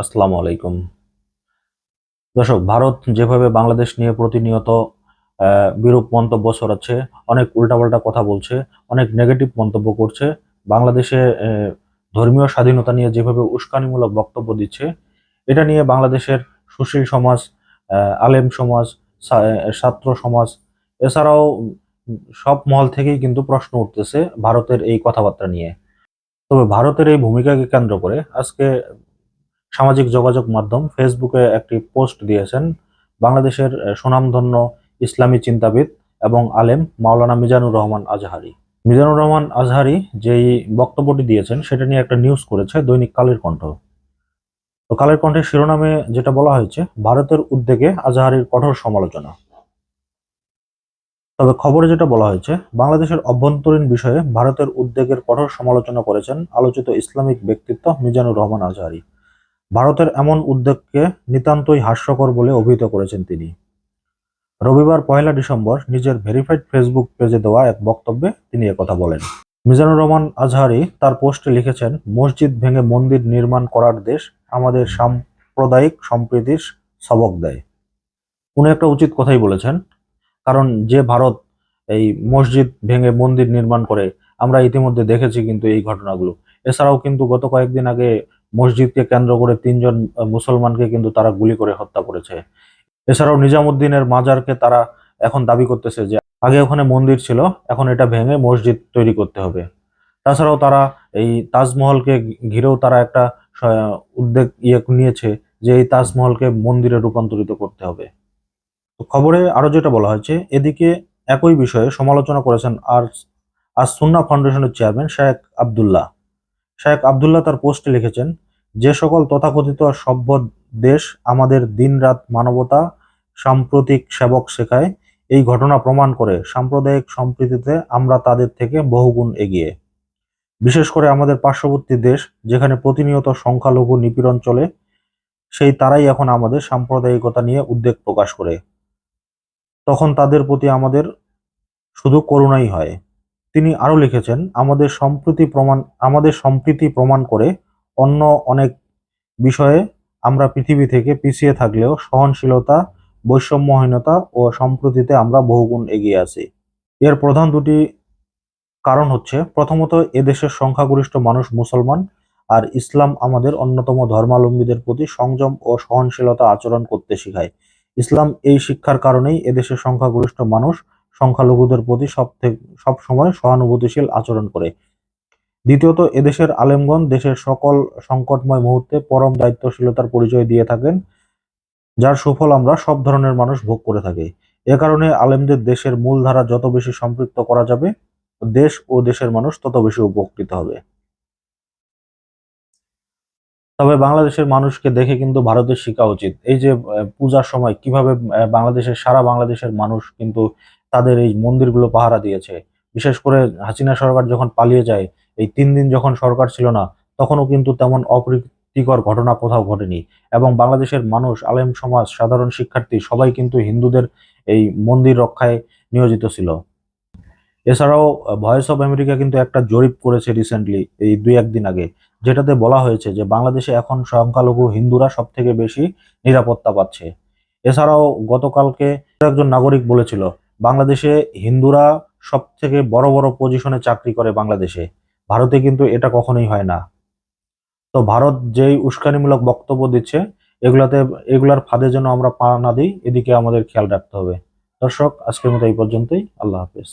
আসসালামু আলাইকুম। দর্শক, ভারত যেভাবে বাংলাদেশ নিয়ে প্রতিনিয়ত বিরূপ মন্তব্য ছড়াচ্ছে, অনেক উল্টাপাল্টা কথা বলছে, অনেক নেগেটিভ মন্তব্য করছে, বাংলাদেশে ধর্মীয় স্বাধীনতা নিয়ে যেভাবে উস্কানিমূলক বক্তব্য দিচ্ছে, এটা নিয়ে বাংলাদেশের সুশীল সমাজ আলেম সমাজ ছাত্র সমাজ, এছাড়াও সব মহল থেকেই কিন্তু প্রশ্ন উঠতেছে ভারতের এই কথাবার্তা নিয়ে। তবে ভারতের এই ভূমিকাকে কেন্দ্র করে আজকে সামাজিক যোগাযোগ মাধ্যম ফেসবুকে একটি পোস্ট দিয়েছেন বাংলাদেশের সুনামধন্য ইসলামী চিন্তাবিদ এবং আলেম মাওলানা মিজানুর রহমান আজহারি। মিজানুর রহমান আজহারি যেই বক্তব্যটি দিয়েছেন, সেটা নিয়ে একটা নিউজ করেছে, দৈনিক কালের কণ্ঠ। তো কালের কণ্ঠের শিরোনামে যেটা বলা হয়েছে, ভারতের উদ্যোগে আজহারির কঠোর সমালোচনা। তবে খবরে যেটা বলা হয়েছে, বাংলাদেশের অভ্যন্তরীণ বিষয়ে ভারতের উদ্বেগের কঠোর সমালোচনা করেছেন আলোচিত ইসলামিক ব্যক্তিত্ব মিজানুর রহমান আজহারি। ভারতের এমন উদ্যোগকে নিতান্তই হাস্যকর বলে অভিহিত করেছেন তিনি। রবিবার পয়লা ডিসেম্বর নিজের ভেরিফাইড ফেসবুক পেজে দেওয়া এক বক্তব্যে তিনি একথা বলেন, মিজানুর রহমান আজহারি তার পোস্টে লিখেছেন, মসজিদ ভেঙে মন্দির নির্মাণ করার দেশ আমাদের সাম্প্রদায়িক সম্প্রীতির সবক দেয়। উনি একটা উচিত কথাই বলেছেন, কারণ যে ভারত এই মসজিদ ভেঙে মন্দির নির্মাণ করে, আমরা ইতিমধ্যে দেখেছি কিন্তু এই ঘটনাগুলো। এছাড়াও কিন্তু গত কয়েকদিন আগে মসজিদকে কেন্দ্র করে তিনজন মুসলমানকে কিন্তু তারা গুলি করে হত্যা করেছে। এছাড়াও নিজামুদ্দিনের মাজারকে তারা এখন দাবি করতেছে যে, আগে ওখানে মন্দির ছিল, এখন এটা ভেঙে মসজিদ তৈরি করতে হবে। তাছাড়াও তারা এই তাজমহলকে ঘিরেও তারা একটা উদ্যোগ ইয়ে নিয়েছে যে এই তাজমহলকে মন্দিরে রূপান্তরিত করতে হবে। তো খবরে আরও যেটা বলা হয়েছে, এদিকে একই বিষয়ে সমালোচনা করেছেন আর আর সুন্না ফাউন্ডেশনের চেয়ারম্যান শেখ আবদুল্লাহ। শেখ আবদুল্লাহ তার পোস্টে লিখেছেন যে সকল তথাকথিত সভ্য দেশ আমাদের দিনরাত মানবতা, সাম্প্রতিক সেবক শেখায়, এই ঘটনা প্রমাণ করে সাম্প্রদায়িক সম্প্রীতিতে আমরা তাদের থেকে বহুগুণ এগিয়ে। বিশেষ করে আমাদের পার্শ্ববর্তী দেশ, যেখানে প্রতিনিয়ত সংখ্যালঘু নিপীড়ন চলে, সেই তারাই এখন আমাদের সাম্প্রদায়িকতা নিয়ে উদ্বেগ প্রকাশ করে। তখন তাদের প্রতি আমাদের শুধু করুণাই হয়। তিনি আরও লিখেছেন, আমাদের সম্প্রীতি প্রমাণ, আমাদের সম্প্রীতি প্রমাণ করে অন্য অনেক বিষয়ে আমরা পৃথিবী থেকে পিছিয়ে থাকলেও সহনশীলতা, বৈষম্যহীনতা ও সম্প্রতিতে আমরা বহুগুণ এগিয়ে আছি। এর প্রধান দুটি কারণ হচ্ছে, প্রথমত এদেশের সংখ্যাগরিষ্ঠ মানুষ মুসলমান, আর ইসলাম আমাদের অন্যতম ধর্মাবলম্বীদের প্রতি সংযম ও সহনশীলতা আচরণ করতে শেখায়। ইসলাম এই শিক্ষার কারণেই এদেশের সংখ্যাগরিষ্ঠ মানুষ সংখ্যালঘুদের প্রতি সব থেকে সব সময় সহানুভূতিশীল আচরণ করে। দ্বিতীয়ত, এদেশের আলেমগণ দেশের সকল সংকটময় মুহূর্তে পরম দায়িত্বশীলতার পরিচয় দিয়ে থাকেন, যার সুফল আমরা সব ধরনের মানুষ ভোগ করে থাকি। এ কারণে আলেমদের দেশের মূলধারা যত বেশি সম্পৃক্ত করা যাবে, দেশ ও দেশের মানুষ তত বেশি উপকৃত হবে। তবে বাংলাদেশের মানুষকে দেখে কিন্তু ভারতের শেখা উচিত। এই যে পূজার সময় কীভাবে বাংলাদেশের, সারা বাংলাদেশের মানুষ কিন্তু তাদের এই মন্দিরগুলো পাহারা দিয়েছে। বিশেষ করে হাসিনা সরকার যখন পালিয়ে যায় এই তিন দিন যখন সরকার ছিল না, তখনও কিন্তু তেমন অপ্রীতিকর ঘটনা কোথাও ঘটেনি। এবং বাংলাদেশের মানুষ, আলেম সমাজ, সাধারণ শিক্ষার্থী সবাই কিন্তু হিন্দুদের এই মন্দির রক্ষায় নিয়োজিত ছিল। এছাড়াও ভয়েস অফ আমেরিকা কিন্তু একটা জরিপ করেছে রিসেন্টলি এই দুই একদিন আগে, যেটাতে বলা হয়েছে যে বাংলাদেশে এখন সংখ্যালঘু হিন্দুরা সব থেকে বেশি নিরাপত্তা পাচ্ছে। এছাড়াও, গতকালকে একজন নাগরিক বলেছিল, বাংলাদেশে হিন্দুরা সব থেকে বড় বড় পজিশনে চাকরি করে বাংলাদেশে। ভারতে কিন্তু এটা কখনোই হয় না। তো ভারত যেই উস্কানিমূলক বক্তব্য দিচ্ছে, এগুলাতে, এগুলার ফাঁদে যেন আমরা পা না দিই, এদিকে আমাদের খেয়াল রাখতে হবে। দর্শক, আজকের মতো এই পর্যন্তই। আল্লাহ হাফেজ।